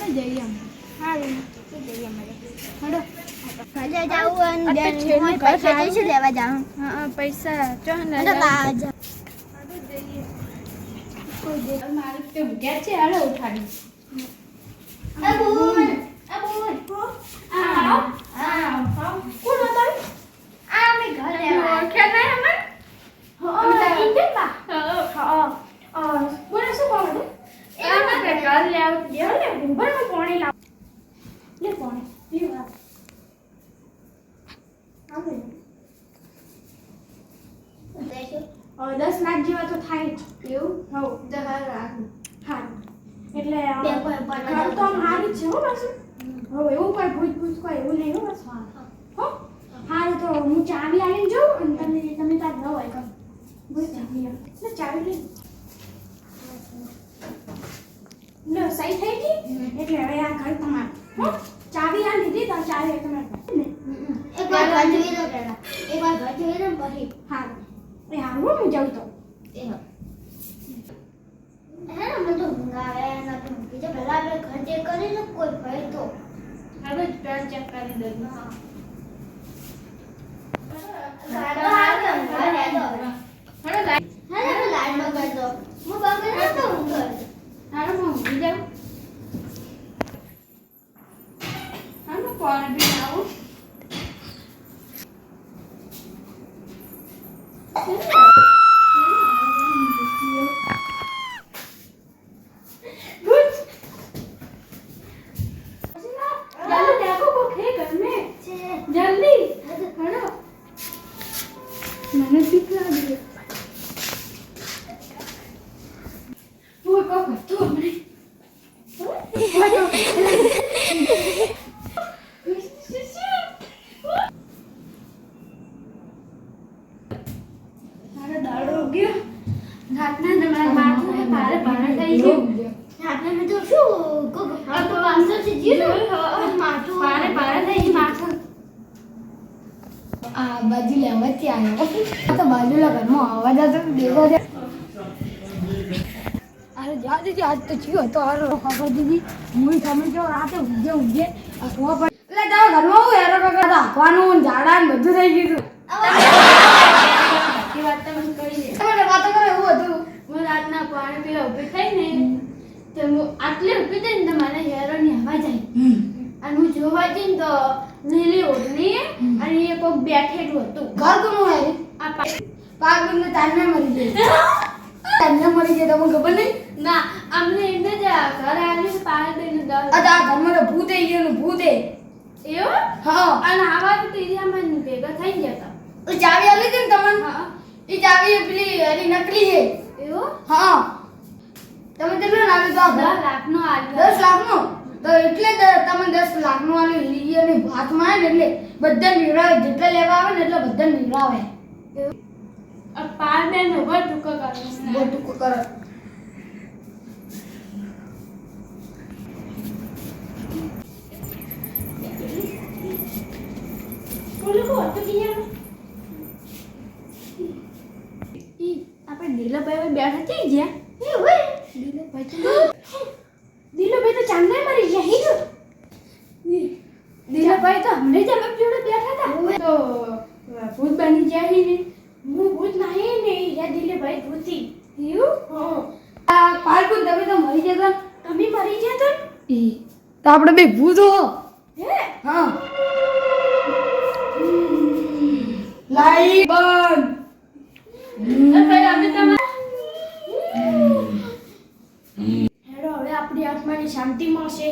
હાલો જઈએ અમે. જઈએ હાલો ઘરે જાવું છેલ્લું હોય પૈસા ખાવું. લેવા જાઉં? હા પૈસા ચો ને. હાલો જઈએ કોઈ દે મારે તો ગયા છે? હાડો ઉઠાડી એ બોલ એ બોલ આ આ કોણ હતા આ અમે ઘર લેવા ઓળખ્યા નહીં અમે અમે તો ઇન્ડિયન બા હા હા બોલે શું કોણ હતું એના માટે ઘર લે આવ દે લે ભૂગોળમાં પાણી લાવ લે પાણી પીવા આવે દેખો હવે દસ એવું હવ. હા એટલે ઘર તો આમ સારું જ છે હો પાછું. હવે એવું કોઈ ભૂત ભૂત કોઈ એવું નહીં હો બસ હો. તો હું ચાવી આવીને જાઉં અને તમે તમે તાર ન હોય કમ બસ ચાવી ચાવી લઈ. લો સહી થઈ ગઈ? એટલે હવે આ ઘર તમારું. હો? ચાવી આ લીધી તો ચાવી તમારે એક વાર ઘર જોઈ લો પહેલા એક વાર ઘર જોઈ લો પછી. હા એ હારું હું જાઉં તો. એ હો મને તો ઊંઘ આવે તો ઊંઘી જાય પહેલા આપણે ઘર ચેક કરી લો કોઈ ભય તો. હવે પેન ચેક કરી દઉં હા Thank પેલા મને બીક લાગે ઓય, કોકો તું મને. રાતના મેં તો શું કોકો આ તો છે જીરો બાજુ લેવાથી આવ્યો આ તો ઘરમાં અવાજ આવતો છે. અરે જા દીધી આજ તો ચિયો તો અરે ખબર દીધી હું તમે જો રાતે ઊંઘે ઊંઘે આ ખબર એટલે તારા ઘરમાં હું હેરો કાકા રાખવાનું ઝાડા ને બધું થઈ ગયું એ વાત કરી દે. તમારે વાતો કરે એવું હતું. હું રાતના પાણી પીવા ઊભી થઈ ને તો હું આટલે ઊભી થઈ ને તો મને હેરોની અવાજ આવી. અને હું જોવા જઈને તો લીલી ઓઢણી અને એ કોક બેઠેલું હતું. ઘર કોનું હે. આ પાક પાગલ તાને મરી જાય તાને મરી જાય તમને ખબર નહીં? ના અમને એને જ ઘર આવ્યું છે દઈને દસ આ આ ઘરમાં તો ભૂત આવી ગયું ભૂત એ એવો? હા. અને આવા તો એરિયામાં ભેગા થઈ ગયા હતા. એ ચાવી આલી હતી ને તમને? હા. એ ચાવી પેલી એની નકલી છે એવો? હા. તમે કેટલો નાખ્યું તો આ ઘર? દસ લાખનો આવ્યો દસ લાખનું? તો એટલે તમે દસ લાખનું અને હાથમાં આવે ને એટલે બધા નીવડાવે. જેટલા લેવા આવે ને એટલે બધા નીવડાવે. પાર બેન ઊભા ટૂંકો કરે કરો. આપણે બેઠા થઈ ગયા? એ હોય તો દિલાભાઈ તો ચાંદને મરી ગયા હીરો દિલાભાઈ તો હમણે જ અમે જોડે બેઠા હતા તો ભૂત બની ગયા હી ને હું ભૂત નહીં ને યા દિલાભાઈ ભૂતી એવું હા આ પાલકું તમે તો મરી જતા તમે મરી તો આપણે બે ભૂત હો. હે? લાઈટ બંધ. હેડો હવે આપણી આત્માની શાંતિ મળશે.